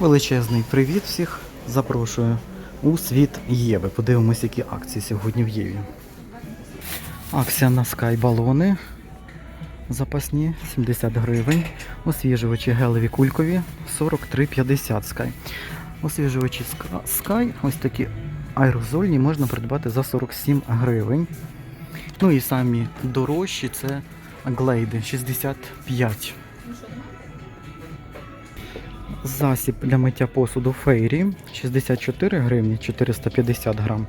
Величезний привіт всіх. Запрошую у світ Єви. Подивимось, які акції сьогодні в Єві. Акція на Sky балони. Запасні 70 гривень. Освіжувачі гелеві кулькові 43,50 Sky. Освіжувачі Ска- Sky, ось такі аерозольні, можна придбати за 47 гривень. Ну і самі дорожчі це глейди 65. Засіб для миття посуду Фейрі 64 гривні 450 грам.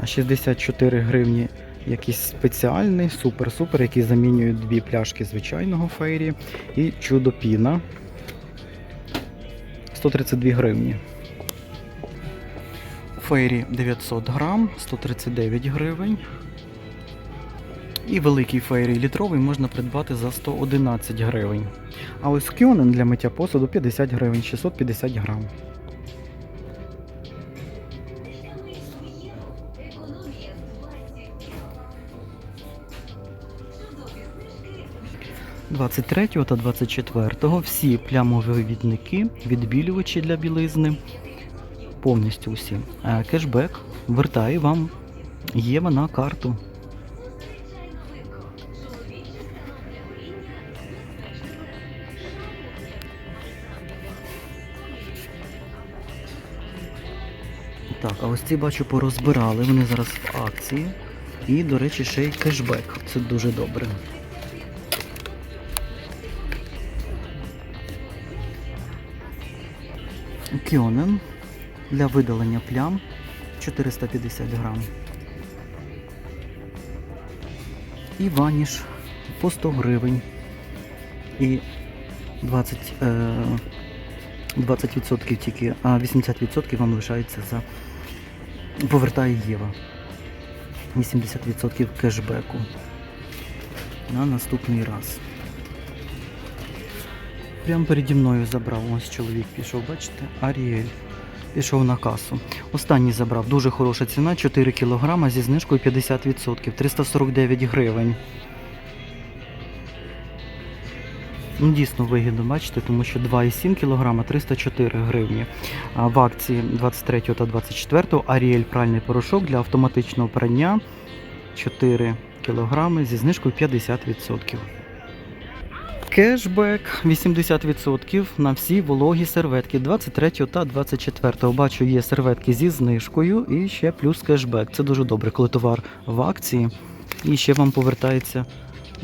А 64 гривні якийсь спеціальний, супер-супер, який замінює дві пляшки звичайного Фейрі і чудо піна 132 гривні. Фейрі 900 грам 139 гривень. І великий фейрі літровий можна придбати за 111 гривень. А ось кьонен для миття посуду 50 гривень, 650 грам. «23 та 24 всі плямові відники, відбілювачі для білизни, повністю усі. Е, Кешбек вертає вам Єва на карту. Так, а ось ці бачу порозбирали. Вони зараз в акції. І, до речі, ще й кешбек. Це дуже добре. Кьонен для видалення плям 450 грам. І ваніш по 100 гривень. І 20, е, 20% тільки, а 80% вам лишається за повертає Єва. 80% кешбеку на наступний раз. Прямо переді мною забрав. Ось чоловік пішов, бачите? Аріель. Пішов на касу. Останній забрав. Дуже хороша ціна, 4 кг зі знижкою 50%, 349 гривень. Ну, дійсно вигідно, бачите, тому що 2,7 кг 304 гривні. В акції 23 та 24 Аріель пральний порошок для автоматичного прання 4 кг зі знижкою 50%. Кешбек 80% на всі вологі серветки 23 та 24. Бачу, є серветки зі знижкою і ще плюс кешбек. Це дуже добре, коли товар в акції. І ще вам повертається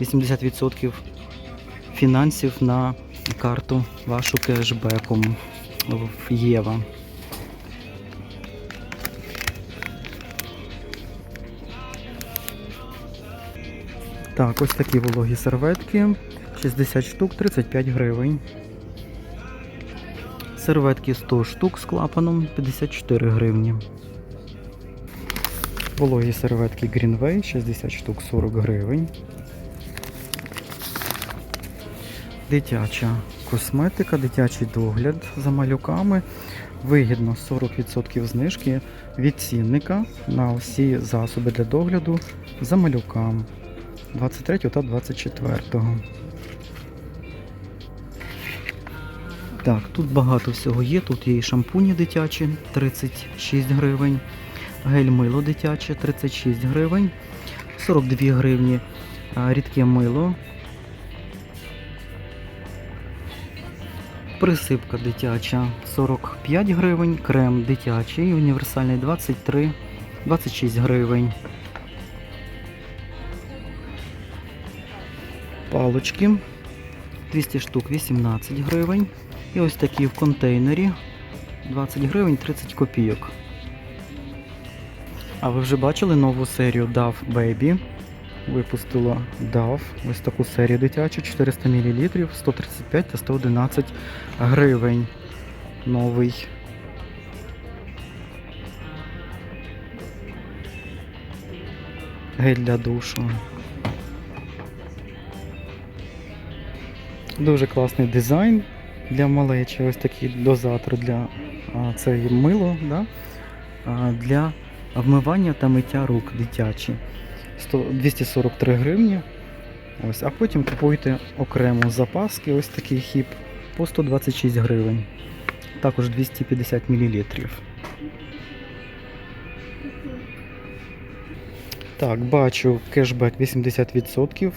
80% фінансів на карту вашу кешбеком в Єва. Так, ось такі вологі серветки. 60 штук, 35 гривень. Серветки 100 штук з клапаном 54 гривні. Вологі серветки Greenway 60 штук 40 гривень. Дитяча косметика, дитячий догляд за малюками. Вигідно 40% знижки від цінника на всі засоби для догляду за малюками 23 та 24. Так, тут багато всього є. Тут є і шампуні дитячі 36 гривень, гель мило дитяче 36 гривень, 42 гривні рідке мило. Присипка дитяча 45 гривень, крем дитячий, універсальний 23, 26 гривень. Палочки 200 штук 18 гривень. І ось такі в контейнері 20 гривень 30 копійок. А ви вже бачили нову серію DAF Baby? Випустила DAF, ось таку серію дитячу, 400 мл, 135 та 111 гривень. Новий. Гель для душу. Дуже класний дизайн для малечі. Ось такий дозатор для це мило, да? для вмивання та миття рук дитячі. 100, 243 гривні. Ось, а потім купуйте окремо запаски, ось такий хіп по 126 гривень. також 250 мл. Так, бачу кешбек 80%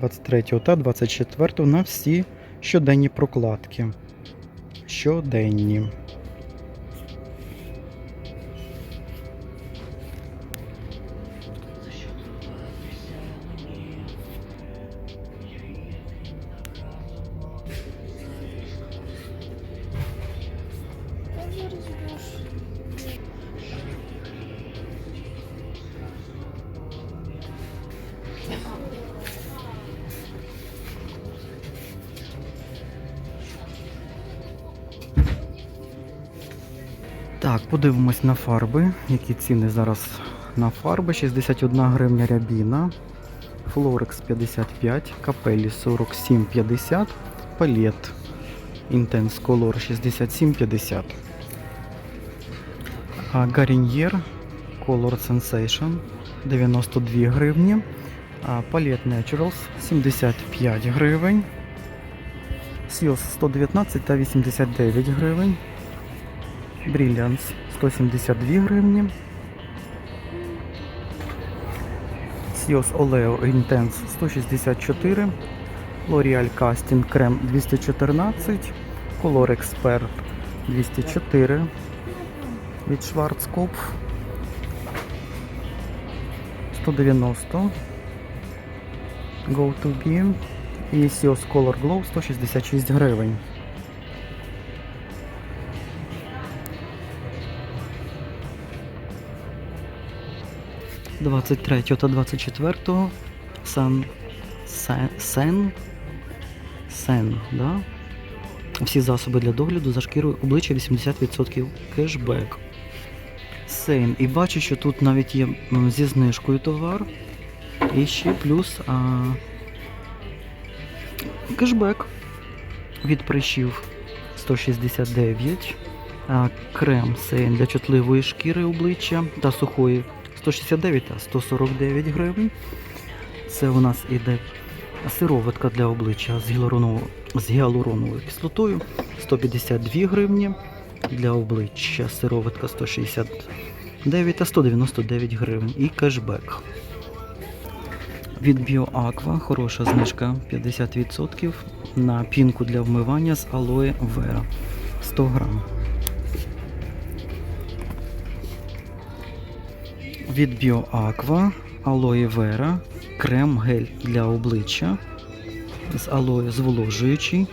23 та 24 на всі щоденні прокладки. Щоденні. Так, подивимось на фарби. Які ціни зараз на фарби? 61 гривня рябіна, Флорекс 55, Капелі 47,50, Палет Intense Color 67,50. А Гаріньєр Color Sensation 92 гривні. Palette Naturals 75 гривень. Сіос 119 та 89 гривень. Brilliance 172 гривні. Sios Oleo Intense 164. L'Oreal Casting Creme 214. Color Expert 204 від Schwarzkopf 190 Go to Be і Sios Color Glow 166 гривень. Двадцять третього та двадцять четвертого Сан Сен Сен Сен, да? Всі засоби для догляду за шкірою обличчя 80% кешбек. Сейн. І бачу, що тут навіть є зі знижкою товар. І ще плюс а, кешбек від прищів 169. А, крем Сейн для чутливої шкіри обличчя та сухої 169 та 149 гривень. Це у нас іде сироватка для обличчя з гіалуроновою, з гіалуроновою кислотою 152 гривні. Для обличчя сироватка 169 та 199 гривень. І кешбек. Від BioAqua хороша знижка 50% на пінку для вмивання з алоє вера 100 грам. Від BioAqua алоє вера крем гель для обличчя з алоє зволожуючий,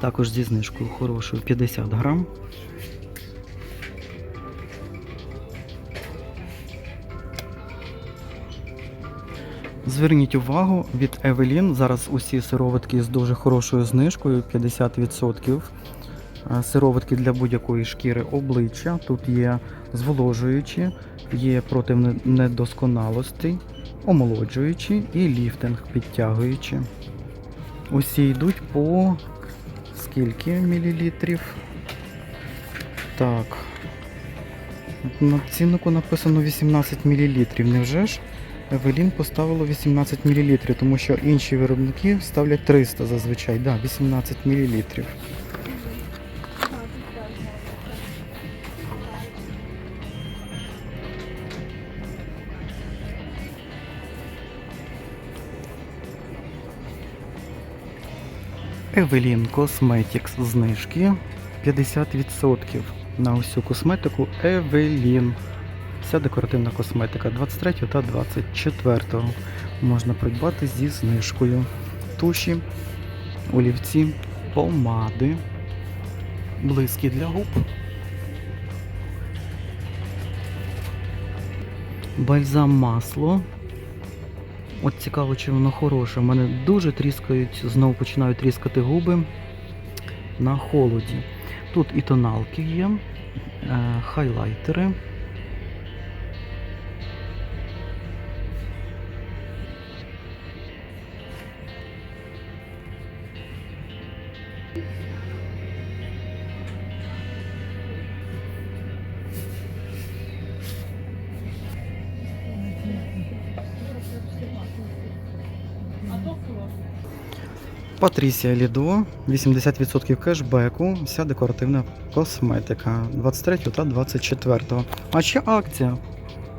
також зі знижкою хорошою 50 грам. Зверніть увагу, від Evelyn зараз усі сироватки з дуже хорошою знижкою 50%. Сироватки для будь-якої шкіри обличчя. Тут є зволожуючі, є проти не- недосконалостей, омолоджуючі і ліфтинг підтягуючі. Усі йдуть по скільки мілілітрів? Так. На ціннику написано 18 мл. Невже ж? Евелін поставило 18 мл, тому що інші виробники ставлять 300 зазвичай. Да, 18 мл. Evelyn Cosmetics знижки 50% на усю косметику Evelyn. Вся декоративна косметика 23 та 24 можна придбати зі знижкою. Туші, олівці, помади, блиски для губ. Бальзам масло. От цікаво, чи воно хороше. У мене дуже тріскають, знову починають тріскати губи на холоді. Тут і тоналки є, е, хайлайтери. Патрісія Лідо, 80% кешбеку, вся декоративна косметика 23 та 24. А ще акція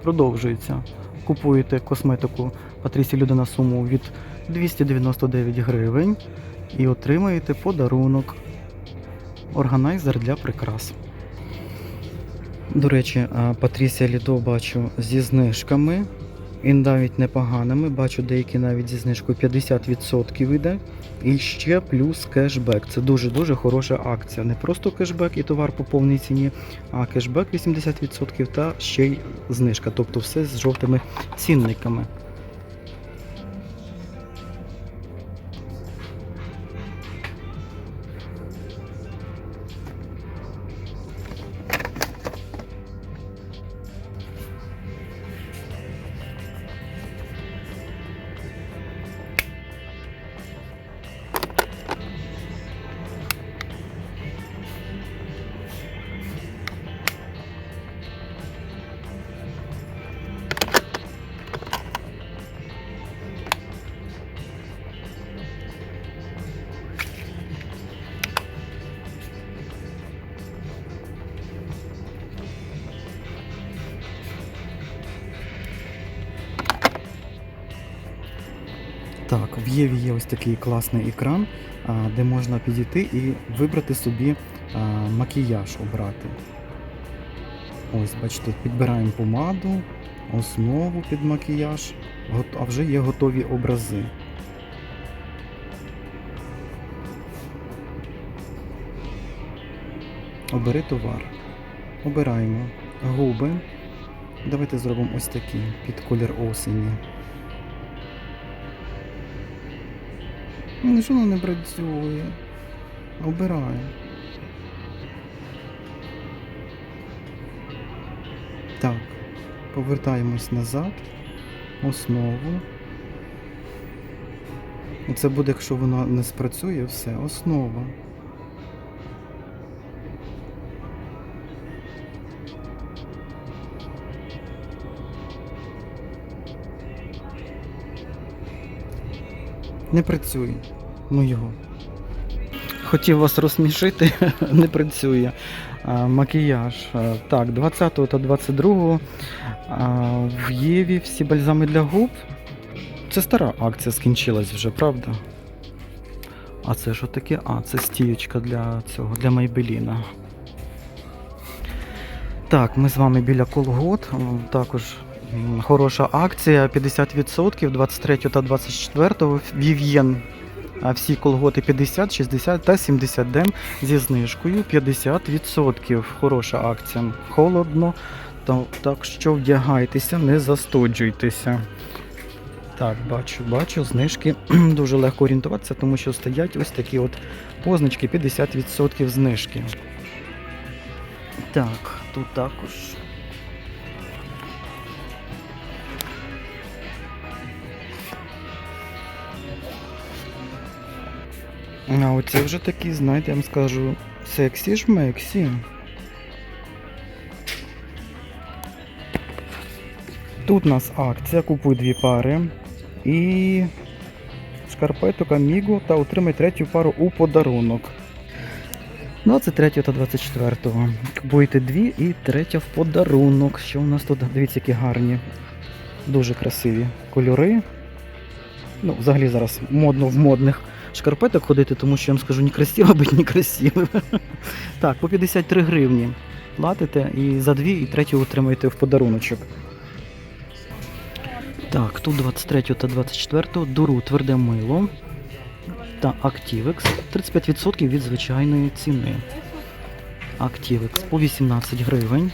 продовжується. Купуєте косметику Патрісія Лідо на суму від 299 гривень і отримаєте подарунок. Органайзер для прикрас. До речі, Патрісія Лідо бачу зі знижками. І навіть непоганими. Бачу деякі навіть зі знижкою 50% йде. І ще плюс кешбек. Це дуже-дуже хороша акція. Не просто кешбек і товар по повній ціні, а кешбек 80% та ще й знижка. Тобто все з жовтими цінниками. В Єві є ось такий класний екран, де можна підійти і вибрати собі макіяж обрати. Ось, бачите, підбираємо помаду, основу під макіяж, а вже є готові образи. Обери товар. Обираємо губи. Давайте зробимо ось такі під колір осені. Ну, воно не працює? Обираю. Так, повертаємось назад. Основу. Це буде, якщо воно не спрацює, все, основа. Не працює. Ну його. Хотів вас розсмішити, не працює. Макіяж. Так, 20 та 22 а, в Єві всі бальзами для губ. Це стара акція скінчилась вже, правда? А це що таке? А, це стіючка для цього, для Майбеліна. Так, ми з вами біля Колгот. Також хороша акція 50% 23 та 24 Вів'єн. А всі колготи 50, 60 та 70 дем зі знижкою 50%. Хороша акція. Холодно, та- так що вдягайтеся, не застуджуйтеся. Так, бачу, бачу, знижки дуже легко орієнтуватися, тому що стоять ось такі от позначки 50% знижки. Так, тут також. А оце вже такі, знаєте, я вам скажу, сексі жмексі. Тут у нас акція, купуй дві пари. І шкарпеток Аміго та отримай третю пару у подарунок. 23 та 24. Купуєте дві і третя в подарунок. Що у нас тут? Дивіться, які гарні. Дуже красиві кольори. Ну, взагалі зараз модно в модних шкарпеток ходити, тому що я вам скажу не красиво, бить не красиво. Так, по 53 гривні платите і за дві, і третю отримаєте в подаруночок. Так, тут 23 та 24 дуру тверде мило та Activex 35% від звичайної ціни. Activex по 18 гривень.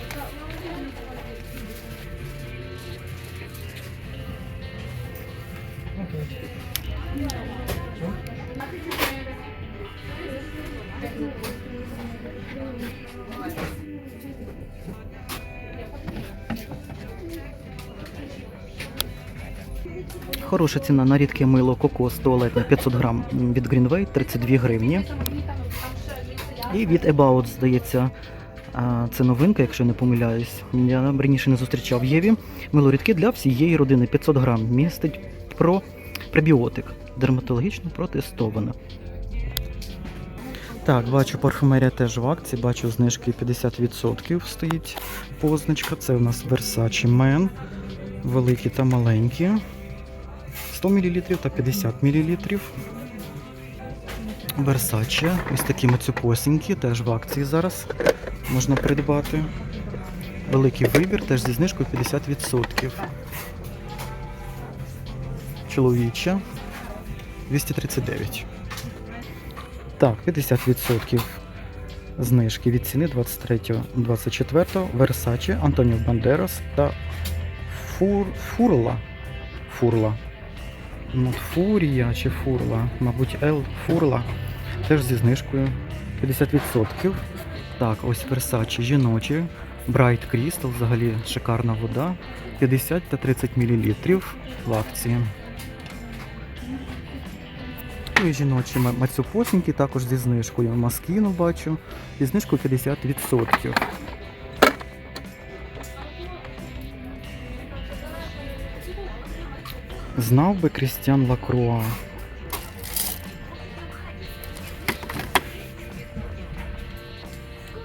Хороша ціна на рідке мило кокос туалетне 500 грам від Greenway 32 гривні. І від About, здається, це новинка, якщо не помиляюсь. Я раніше не зустрічав Єві. Мило рідке для всієї родини 500 грам. Містить про пребіотик. Дерматологічно протестоване. Так, бачу, парфумерія теж в акції, бачу знижки 50% стоїть позначка. Це у нас Versace Men. Великі та маленькі. 100 мл та 50 мл. Versace. Ось такі мацюпосінькі, теж в акції зараз можна придбати. Великий вибір, теж зі знижкою 50%. Чоловіча 239. Так, 50% знижки від ціни 23-24 Versace, Антоніо Бандерас та Фур, Фурла. Фурла. Фурія чи Фурла, мабуть, L Фурла. Теж зі знижкою 50%. Так, ось Versace жіночі. Bright Crystal, взагалі шикарна вода. 50 та 30 мл в акції. Ну і жіночі ма- також зі знижкою. Маскіну бачу. Зі знижкою 50%. Знав би Крістіан Лакруа.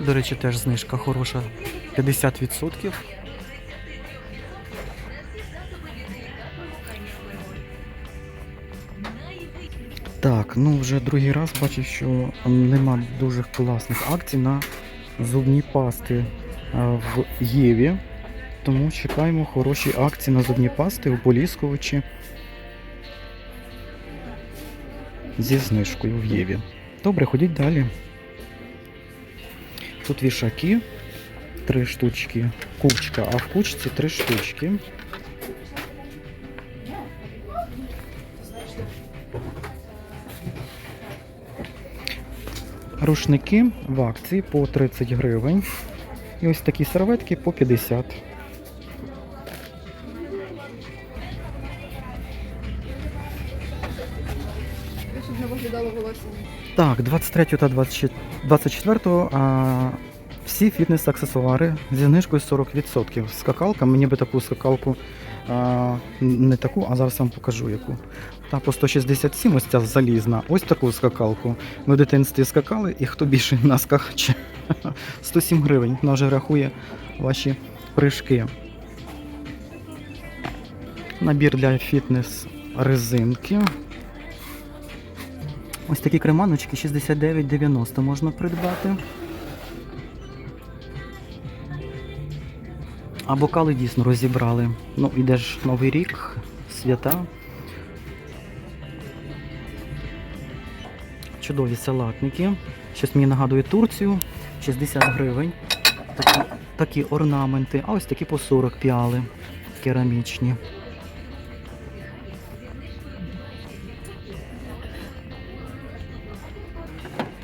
До речі, теж знижка хороша. 50%. Так, ну вже другий раз бачу, що нема дуже класних акцій на зубні пасти в Єві. Тому чекаємо хороші акції на зубні пасти у Полісковичі зі знижкою в Єві. Добре, ходіть далі. Тут вішаки, три штучки, кучка, а в кучці три штучки. Рушники в акції по 30 гривень. І ось такі серветки по 50. Щоб не виглядало волосся. Так, 23 та 20 24 а, всі фітнес-аксесуари зі знижкою 40%. Скакалка, мені би таку скакалку, а, не таку, а зараз вам покажу яку. Та по 167, ось ця залізна, ось таку скакалку. Ми в дитинстві скакали, і хто більше наскаче. 107 гривень. Вона вже рахує ваші прыжки. Набір для фітнес резинки. Ось такі креманочки 69,90 можна придбати. А бокали дійсно розібрали. Ну, іде ж Новий рік, свята. Чудові салатники. Щось мені нагадує Турцію. 60 гривень. Такі, такі орнаменти. А ось такі по 40 піали керамічні.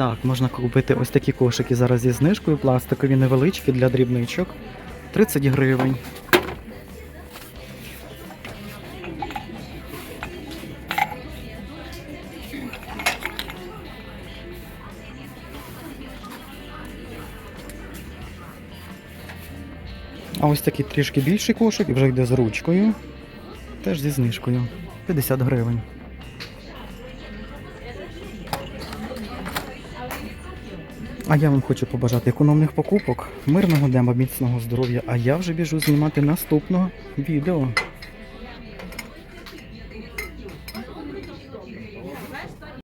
Так, можна купити ось такі кошики зараз зі знижкою, пластикові невеличкі для дрібничок. 30 гривень. А ось такий трішки більший кошик вже йде з ручкою. Теж зі знижкою. 50 гривень. А я вам хочу побажати економних покупок, мирного дня, міцного здоров'я. А я вже біжу знімати наступного відео.